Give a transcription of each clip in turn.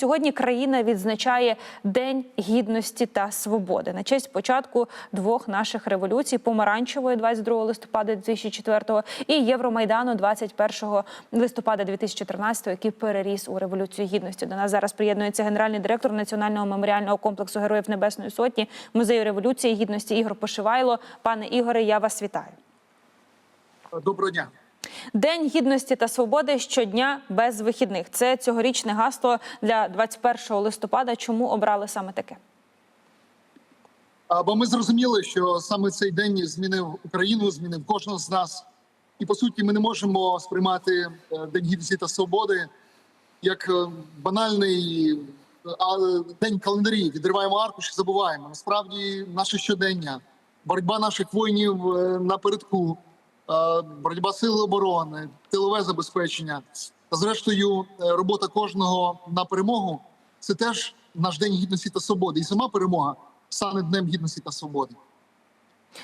сьогодні країна відзначає День гідності та свободи на честь початку двох наших революцій: помаранчевої 22 листопада 2004 і Євромайдану 21 листопада 2013, який переріс у революцію гідності. До нас зараз приєднується генеральний директор Національного меморіального комплексу Героїв Небесної Сотні музею революції гідності Ігор Пошивайло. Пане Ігоре, я вас вітаю. Доброго дня. День гідності та свободи щодня без вихідних. Це цьогорічне гасло для 21 листопада. Чому обрали саме таке? Бо ми зрозуміли, що саме цей день змінив Україну, змінив кожного з нас. І по суті, ми не можемо сприймати е, День гідності та свободи як е, банальний день календарі. Відриваємо аркуш і забуваємо. Насправді, наше щодення, боротьба наших воїнів е, напередку, боротьба сил оборони, тилове забезпечення та, зрештою, е, робота кожного на перемогу це теж наш день гідності та свободи. І сама перемога стане днем гідності та свободи.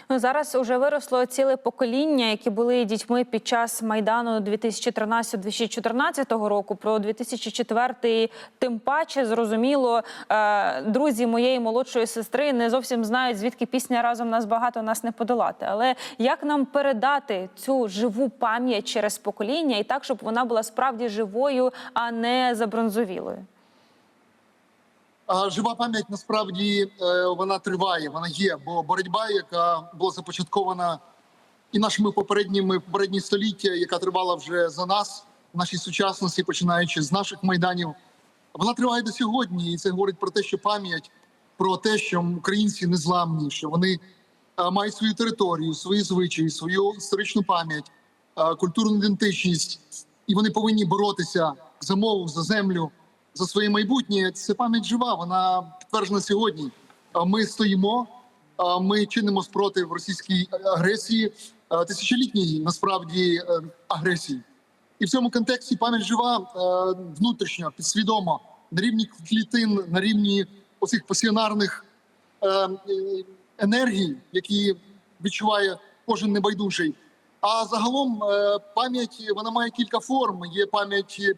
Ну зараз уже виросло ціле покоління, які були дітьми під час майдану 2013-2014 року. Про 2004 тим паче зрозуміло. е, Друзі моєї молодшої сестри не зовсім знають, звідки пісня разом нас багато нас не подолати. Але як нам передати цю живу пам'ять через покоління і так, щоб вона була справді живою, а не забронзовілою? Жива пам'ять насправді е, вона триває, вона є. Бо боротьба, яка була започаткована і нашими попередніми попередні століття, яка тривала вже за нас в нашій сучасності, починаючи з наших майданів, вона триває до сьогодні. І це говорить про те, що пам'ять про те, що українці незламні, що вони е, мають свою територію, свої звичаї, свою історичну пам'ять, е, культурну ідентичність, і вони повинні боротися за мову, за землю за своє майбутнє. Це пам'ять жива. Вона підтверджена сьогодні. Ми стоїмо, ми чинимо спротив російській агресії, тисячолітній насправді е, агресії. І в цьому контексті пам'ять жива е, внутрішньо, підсвідомо, на рівні клітин, на рівні оцих пасіонарних е, е, енергій, які відчуває кожен небайдужий. А загалом е, пам'ять вона має кілька форм. Є пам'ять е,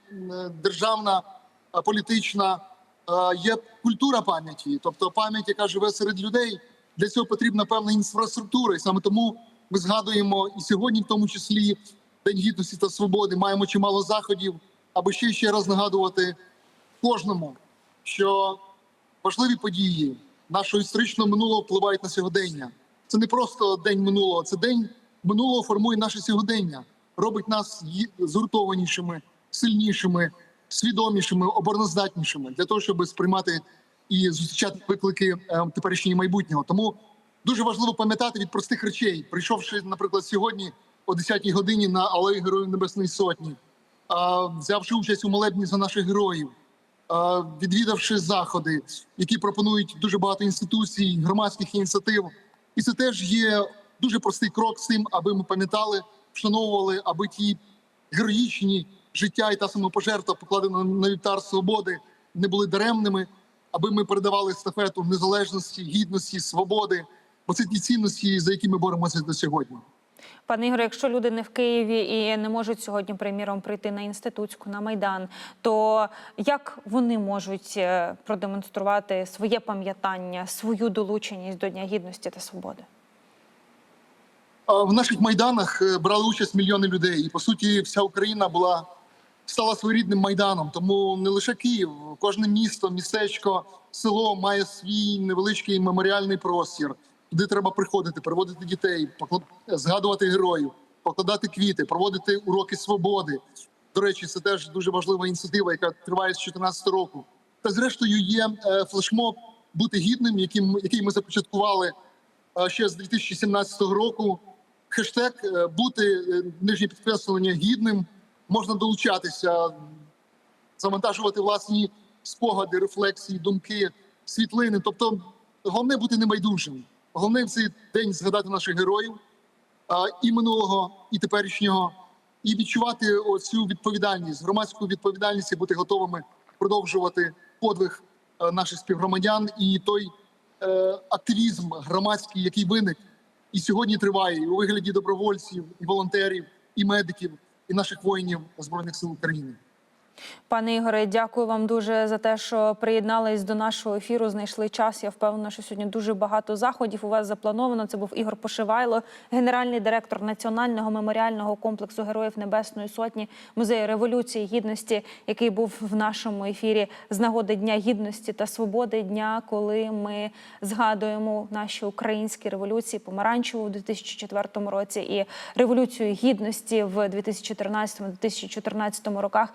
державна, е, політична, е, є культура пам'яті, тобто пам'ять, яка живе серед людей. Для цього потрібна певна інфраструктура, і саме тому ми згадуємо і сьогодні, в тому числі, День гідності та свободи. Маємо чимало заходів, аби ще ще раз нагадувати кожному, що важливі події нашого історичного минулого впливають на сьогодення. Це не просто день минулого, це день минулого формує наше сьогодення, робить нас згуртованішими, сильнішими, свідомішими, обороноздатнішими для того, щоб сприймати і зустрічати виклики е, теперішнього майбутнього. Тому дуже важливо пам'ятати від простих речей, прийшовши, наприклад, сьогодні о 10-й годині на алеї Героїв Небесної Сотні, взявши участь у молебні за наших героїв, відвідавши заходи, які пропонують дуже багато інституцій, громадських ініціатив. І це теж є дуже простий крок з тим, аби ми пам'ятали, вшановували, аби ті героїчні життя і та самопожертва, покладена на вівтар свободи, не були даремними, аби ми передавали естафету незалежності, гідності, свободи. Бо це ті цінності, за які ми боремося до сьогодні. Пане Ігоре, якщо люди не в Києві і не можуть сьогодні, приміром, прийти на інститутську, на майдан, то як вони можуть е, продемонструвати своє пам'ятання, свою долученість до Дня гідності та свободи? В наших майданах е, брали участь мільйони людей, і по суті, вся Україна була стала своєрідним майданом. Тому не лише Київ, кожне місто, містечко, село має свій невеличкий меморіальний простір. Туди треба приходити, приводити дітей, згадувати героїв, покладати квіти, проводити уроки свободи. До речі, це теж дуже важлива ініціатива, яка триває з 2014 року. Та зрештою є е, флешмоб бути гідним, яким який ми започаткували е, ще з 2017 року. Хештег е, бути нижнє підкреслення гідним можна долучатися, завантажувати власні спогади, рефлексії, думки, світлини. Тобто, головне бути небайдужим. Головне в цей день згадати наших героїв і минулого, і теперішнього, і відчувати оцю відповідальність, громадську відповідальність і бути готовими продовжувати подвиг наших співгромадян і той е, активізм громадський, який виник і сьогодні триває і у вигляді добровольців, і волонтерів, і медиків, і наших воїнів збройних сил України. Пане Ігоре, дякую вам дуже за те, що приєднались до нашого ефіру. Знайшли час. Я впевнена, що сьогодні дуже багато заходів у вас заплановано. Це був Ігор Пошивайло, генеральний директор національного меморіального комплексу Героїв Небесної Сотні музею революції гідності, який був в нашому ефірі з нагоди Дня гідності та свободи дня, коли ми згадуємо наші українські революції помаранчеву у 2004 році і революцію гідності в 2013-2014 роках.